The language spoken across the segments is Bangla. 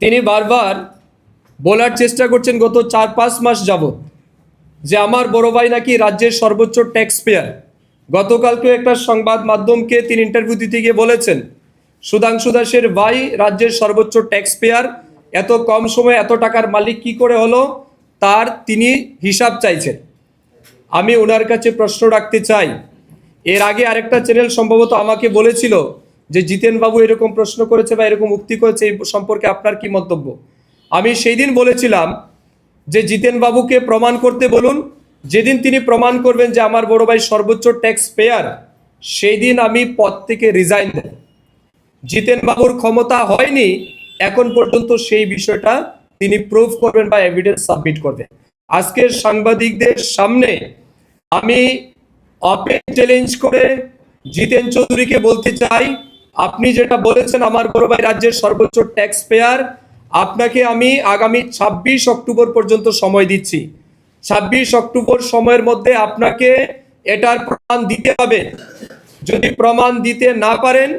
তিনি বারবার বলার চেষ্টা করছেন গত চার পাঁচ মাস যাবত যে আমার বড় ভাই নাকি রাজ্যের সর্বোচ্চ ট্যাক্স পেয়ার গতকালকে একটা সংবাদ মাধ্যমকে তিনি ইন্টারভিউ দিতে গিয়ে বলেছেন, সুধাংশু দাসের ভাই রাজ্যের সর্বোচ্চ ট্যাক্স পেয়ার এত কম সময়ে এত টাকার মালিক কি করে হলো? তার তিনি হিসাব চাইছেন। আমি ওনার কাছে প্রশ্ন রাখতে চাই। এর আগে আরেকটা চ্যানেল সম্ভবত আমাকে বলেছিল যে জিতেন বাবু এরকম প্রশ্ন করেছে বা এরকম উক্তি করেছে, এই সম্পর্কে আপনার কি মন্তব্য? আমি সেই দিন বলেছিলাম যে জিতেন বাবুকে প্রমাণ করতে বলুন। যেদিন তিনি প্রমাণ করবেন যে আমার বড় ভাই সর্বোচ্চ ট্যাক্স পেয়ার সেই দিন আমি পদ থেকে রিজাইন দেব। জিতেন বাবুর ক্ষমতা হয়নি, এখন পর্যন্ত সেই বিষয়টা তিনি প্রুফ করবেন বা এভিডেন্স সাবমিট করবেন। আজকের সাংবাদিকদের সামনে আমি অপেন চ্যালেঞ্জ করে জিতেন চৌধুরীকে বলতে চাই আপনি যেটা বলেছেন, আমার বড় ভাই রাজ্যের সর্বোচ্চ ট্যাক্স পেয়ার আপনাকে আমি আগামী ছাব্বিশ অক্টোবর পর্যন্ত সময় দিচ্ছি। ছাব্বিশ অক্টোবর সময়ের মধ্যে আপনাকে এটার প্রমাণ দিতে হবে। যদি প্রমাণ দিতে না পারেন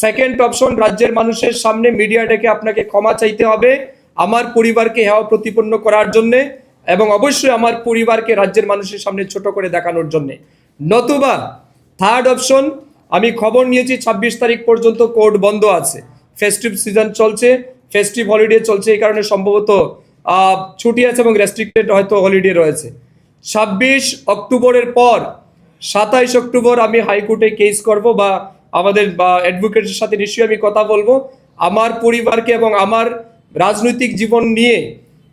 সেকেন্ড অপশন রাজ্যের মানুষের সামনে মিডিয়া ডেকে আপনাকে ক্ষমা চাইতে হবে, আমার পরিবারকে হেওয়া প্রতিপন্ন করার জন্যে এবং অবশ্যই আমার পরিবারকে রাজ্যের মানুষের সামনে ছোট করে দেখানোর জন্যে। নতুবা থার্ড অপশন আমি খবর নিয়েছি ছাব্বিশ তারিখ পর্যন্ত কোর্ট বন্ধ আছে। ফেস্টিভ সিজন চলছে ফেস্টিভ হলিডে চলছে, এই কারণে সম্ভবত ছুটি আছে এবং রেস্ট্রিক্টেড হয়তো হলিডে রয়েছে। ছাব্বিশ অক্টোবরের পর, সাতাইশ অক্টোবর আমি হাইকোর্টে কেস করব বা আমাদের অ্যাডভোকেটের সাথে নিশ্চয়ই আমি কথা বলব। আমার পরিবারকে এবং আমার রাজনৈতিক জীবন নিয়ে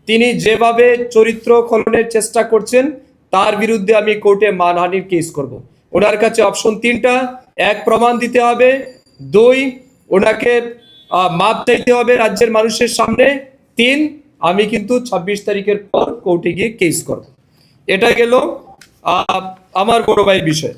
তিনি যেভাবে চরিত্র খননের চেষ্টা করছেন, তার বিরুদ্ধে আমি কোর্টে মানহানির কেস করব। ওনার কাছে অপশন তিনটা এক প্রমাণ দিতে হবে। দুই, ওনাকে মাপ চাইতে হবে রাজ্যের মানুষের সামনে। তিন, আমি কিন্তু ছাব্বিশ তারিখের পর কোর্টে গিয়ে কেস করব। এটা গেল আমার বড় ভাই বিষয়।